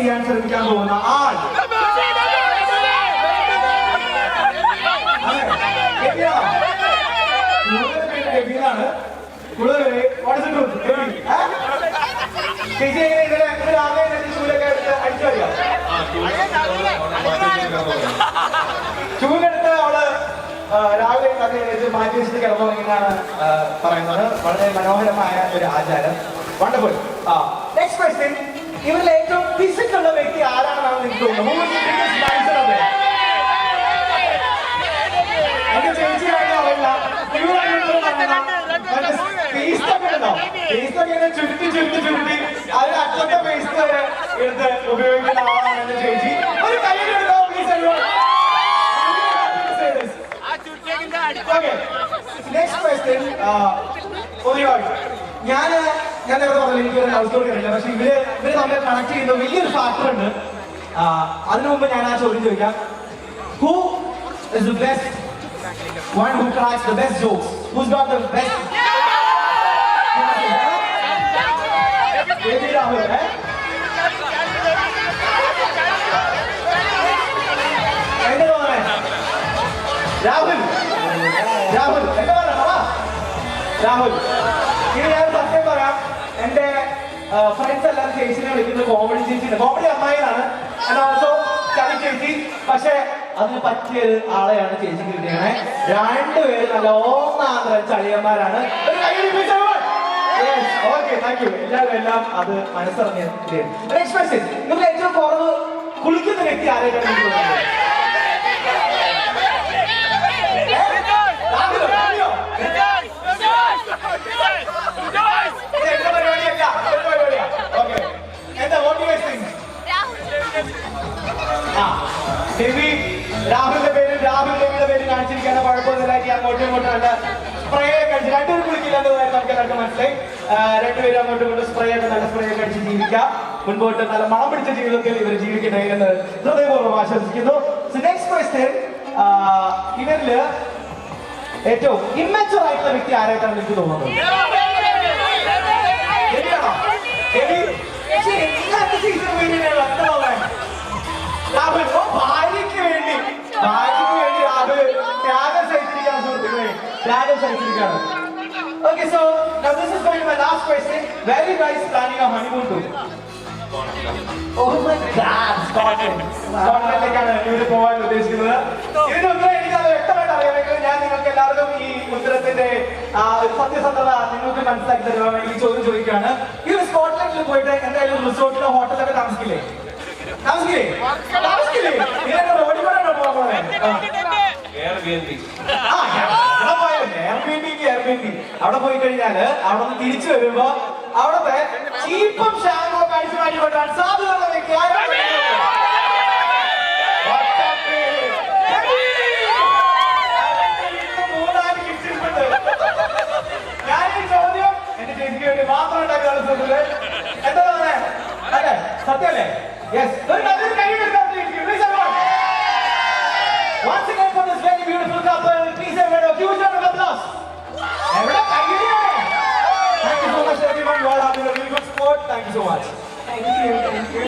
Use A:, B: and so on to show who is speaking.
A: ചെയ്യാൻ ശ്രമിക്കാൻ പോകുന്ന ആൾ ചൂലെടുത്ത് അവൾ രാവിലെ ഇത് മാറ്റി വെച്ചിട്ട് കിടന്നു എന്നാണ് പറയുന്നത് വളരെ മനോഹരമായ ഒരു ആചാരം ആ നെക്സ്റ്റ് ക്വസ്റ്റ്യൻ ഇവരിൽ ഏറ്റവും ഫിസിക്കുള്ള വ്യക്തി ആരാണെന്നാണ് എനിക്ക് തോന്നുന്നത്? എന്റെ ചേച്ചി ആണെന്ന് അറിയില്ല. ചുരുട്ടി ചുരുട്ടി ചുരുട്ടി. അതിന് അറ്റത്തെ പേസ്റ്റ് വരെ എടുത്ത് ഉപയോഗിക്കുന്ന ആളാണ് എന്റെ ചേച്ചി. ഒരു കയ്യിൽ എടുത്തോ പ്ലീസ് ഓക്കെ നെക്സ്റ്റ്. Uh, ഒരുപാട് ഞാൻ ഞാൻ നേരത്തെ പറഞ്ഞു എനിക്ക് ഒരു സ്റ്റോറി അറിയില്ല പക്ഷെ ഇവർ ഇവർ തമ്മിൽ കണക്ട് ചെയ്യുന്ന വലിയൊരു ഫാക്ടർ ഉണ്ട്. അതിനു മുമ്പ് ഞാൻ ആ ചോദ്യം ചോദിക്കാം. Who is the best one who cracks the best jokes who's got the best Rahul ഏ? എന്റെ രാഹുൽ. രാഹുൽ. രാഹുൽ. ഇനി ഞാൻ സത്യം പറയാം. എന്റെ ഫ്രണ്ട്സ് എല്ലാവരും ചേച്ചിനെ വിളിക്കുന്നത് കോമഡി ചേച്ചിയാണ്. കോമഡി അമ്മായിയാണ്. ഓൾസോ ചളി ചേച്ചി. പക്ഷെ അതിന് പറ്റിയ ഒരു ആളെയാണ് ചേച്ചി കിട്ടിയത് രണ്ടുപേരും നല്ല ഓന്നാന്തരം ചളിയന്മാരാണ്. ഓക്കെ താങ്ക് യു എല്ലാവരും എല്ലാം അത് മനസ്സറിഞ്ഞ് നെക്സ്റ്റ് ക്വസ്റ്റ്യൻ നിങ്ങൾ ഏറ്റവും കുറവ് കുളിക്കുന്ന വ്യക്തി ആരെയാണ് രവി, രാഹുലിന്റെ പേര് രാഹുൽ ദേവിയുടെ കാണിച്ചിരിക്കുകയാണ്. കുഴപ്പമൊന്നുമില്ല ഇനി അങ്ങോട്ടും ഇങ്ങോട്ടും നല്ല സ്പ്രേ ഒക്കെ അടിച്ച് രണ്ടുപേരും കുളിക്കില്ലെന്ന് കാര്യം നമുക്ക് എല്ലാവർക്കും മനസ്സിലായി. രണ്ടുപേരും അങ്ങോട്ടും ഇങ്ങോട്ടും സ്പ്രേ ഒക്കെ നല്ല സ്പ്രേ ജീവിക്കാം. മുൻപോട്ട് നല്ല മണം പിടിച്ച ജീവിതത്തിൽ ഇവർ ജീവിക്കട്ടെ എന്ന് ഹൃദയപൂർവം ആശംസിക്കുന്നു. നെക്സ്റ്റ് ക്വസ്റ്റ്യൻ ഇവരിൽ ഏറ്റവും ഇമ്മച്ചുവർ ആയിട്ടുള്ള വ്യക്തി ആരായിട്ടാണ് എനിക്ക് തോന്നുന്നത്? രാഹുൽ ത്യാഗം സഹിച്ചിരിക്കുകയാണ് സുഹൃത്തുക്കളെ ത്യാഗം സഹിച്ചിരിക്കുകയാണ് Okay, so now this is going to my last question. Where are you guys planning a honeymoon to? Oh my God, Scotland. സ്കോട്ട്ലൻഡിലേക്കാണ് ഇവർ പോകാൻ ഉദ്ദേശിക്കുന്നത് ഇതിന്റെ ഉത്തരം എനിക്ക് അത് വ്യക്തമായിട്ട് അറിയാമെങ്കിൽ ഞാൻ നിങ്ങൾക്ക് എല്ലാവർക്കും ഈ ഉത്തരത്തിന്റെ ആ ഒരു സത്യസന്ധത നിങ്ങൾക്ക് മനസ്സിലാക്കി തരുവാൻ വേണ്ടി ഈ ചോദ്യം ചോദിക്കുകയാണ് ഇവർ സ്കോട്ട്ലൻഡിൽ പോയിട്ട് എന്തായാലും റിസോർട്ടിലോ ഹോട്ടലൊക്കെ താമസിക്കില്ലേ താമസിക്കില്ലേ താമസിക്കില്ലേ ഇതിനൊക്കെ റോഡിൽ കൂടെയാണോ പോകാൻ. ആ, അവിടെ പോയാലും Airbnb ക്ക് അവിടെ പോയി കഴിഞ്ഞാൽ അവിടെ നിന്ന് തിരിച്ചു വരുമ്പോ അവിടത്തെ ചീപ്പും ഷാമ്പോ കഴിച്ചു മാറ്റിക്കൊണ്ടാൻ സാധ്യതയുള്ള വ്യക്തി ഈ ചോദ്യം എന്റെ ചേച്ചിക്ക് വേണ്ടി മാത്രം? അല്ലേ? സത്യല്ലേ യെസ് 뛰어자라가